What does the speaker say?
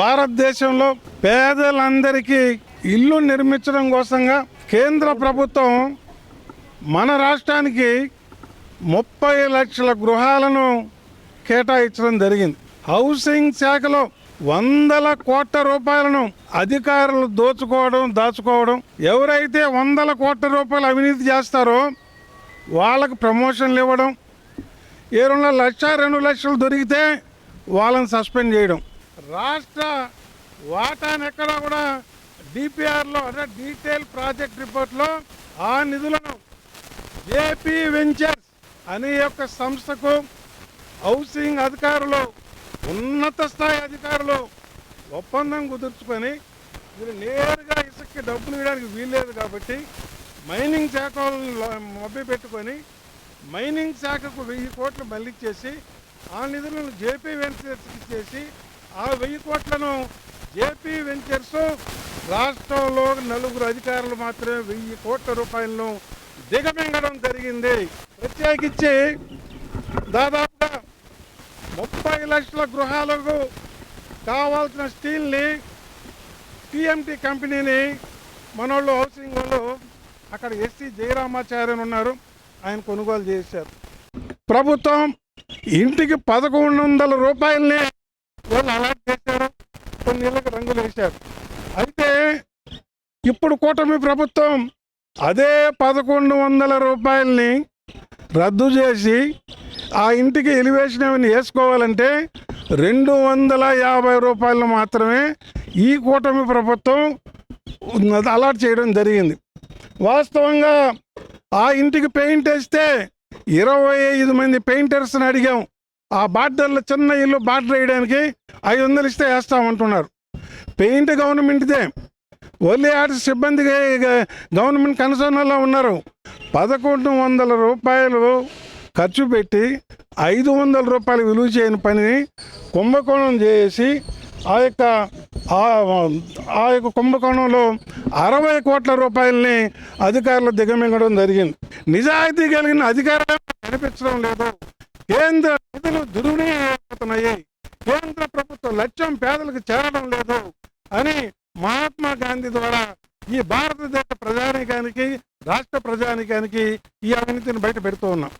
భారతదేశంలో పేదలందరికీ ఇల్లు నిర్మించడం కోసంగా కేంద్ర ప్రభుత్వం మన రాష్ట్రానికి ముప్పై లక్షల గృహాలను కేటాయించడం జరిగింది. హౌసింగ్ శాఖలో వందల కోట్ల రూపాయలను అధికారులు దోచుకోవడం దాచుకోవడం. ఎవరైతే వందల కోట్ల రూపాయలు అవినీతి చేస్తారో వాళ్ళకు ప్రమోషన్లు ఇవ్వడం. ఏ రెండు లక్ష రెండు లక్షలు దొరికితే వాళ్ళని సస్పెండ్ చేయడం. రాష్ట్ర వాటాను ఎక్కడ కూడా డిపిఆర్లో అంటే డీటెయిల్ ప్రాజెక్ట్ రిపోర్ట్లో ఆ నిధులను ఏపీ వెంచర్స్ అనే యొక్క సంస్థకు హౌసింగ్ అధికారులు ఉన్నత స్థాయి అధికారులు ఒప్పందం కుదుర్చుకొని వీళ్ళు నేరుగా ఇసుక్కి డబ్బులు ఇవ్వడానికి వీల్లేదు కాబట్టి మైనింగ్ శాఖ మబ్బి పెట్టుకొని మైనింగ్ శాఖకు వెయ్యి కోట్లు మళ్ళిచ్చేసి ఆ నిధులను జేపీ వెంచర్స్కి చేసి ఆ వెయ్యి కోట్లను జేపీ వెంచర్స్ రాష్ట్రంలో నలుగురు అధికారులు మాత్రమే వెయ్యి కోట్ల రూపాయలను దిగమింగడం జరిగింది. ప్రత్యేకించి దాదాపుగా ముప్పై లక్షల గృహాలకు కావాల్సిన స్టీల్ని టిఎంటి కంపెనీని మనోళ్ళు హౌసింగ్ వాళ్ళు అక్కడ ఎస్సీ జయరామాచార్యన్ ఉన్నారు. ఆయన కొనుగోలు చేశారు. ప్రభుత్వం ఇంటికి పదకొండు వందల రూపాయలని వాళ్ళు అలాట్ చేశారు. కొన్ని ఇళ్ళకి రంగులు వేశారు. అయితే ఇప్పుడు కూటమి ప్రభుత్వం అదే పదకొండు వందల రూపాయలని రద్దు చేసి ఆ ఇంటికి ఎలివేషన్ ఏమైనా వేసుకోవాలంటే రెండు వందల యాభై రూపాయలు మాత్రమే ఈ కూటమి ప్రభుత్వం అలాట్ చేయడం జరిగింది. వాస్తవంగా ఆ ఇంటికి పెయింట్ వేస్తే ఇరవై ఐదు మంది పెయింటర్స్ని అడిగాం. ఆ బార్డర్లో చిన్న ఇల్లు బార్డర్ వేయడానికి ఐదు వందలు ఇస్తే వేస్తామంటున్నారు పెయింట్ గవర్నమెంట్దే. ఓన్లీ ఆర్ట్స్ సిబ్బందికి గవర్నమెంట్ కన్సర్న్లో ఉన్నారు. పదకొండు వందల రూపాయలు ఖర్చు పెట్టి ఐదు వందల రూపాయలు విలువ చేయని పనిని కుంభకోణం చేసి ఆ యొక్క ఆ- ఆ యొక్క కుంభకోణంలో అరవై కోట్ల రూపాయలని అధికారులు దిగమింగడం జరిగింది. నిజాయితీ కలిగిన అధికారులు కనిపించడం లేదు. కేంద్ర నిధులు దుర్వినియోగమవుతున్నాయి కేంద్ర ప్రభుత్వ లక్ష్యం పేదలకు చేరడం లేదు అని మహాత్మా గాంధీ ద్వారా ఈ భారతదేశ ప్రజానీకానికి రాష్ట్ర ప్రజానీకానికి ఈ అవినీతిని బయట పెడుతూ ఉన్నాం.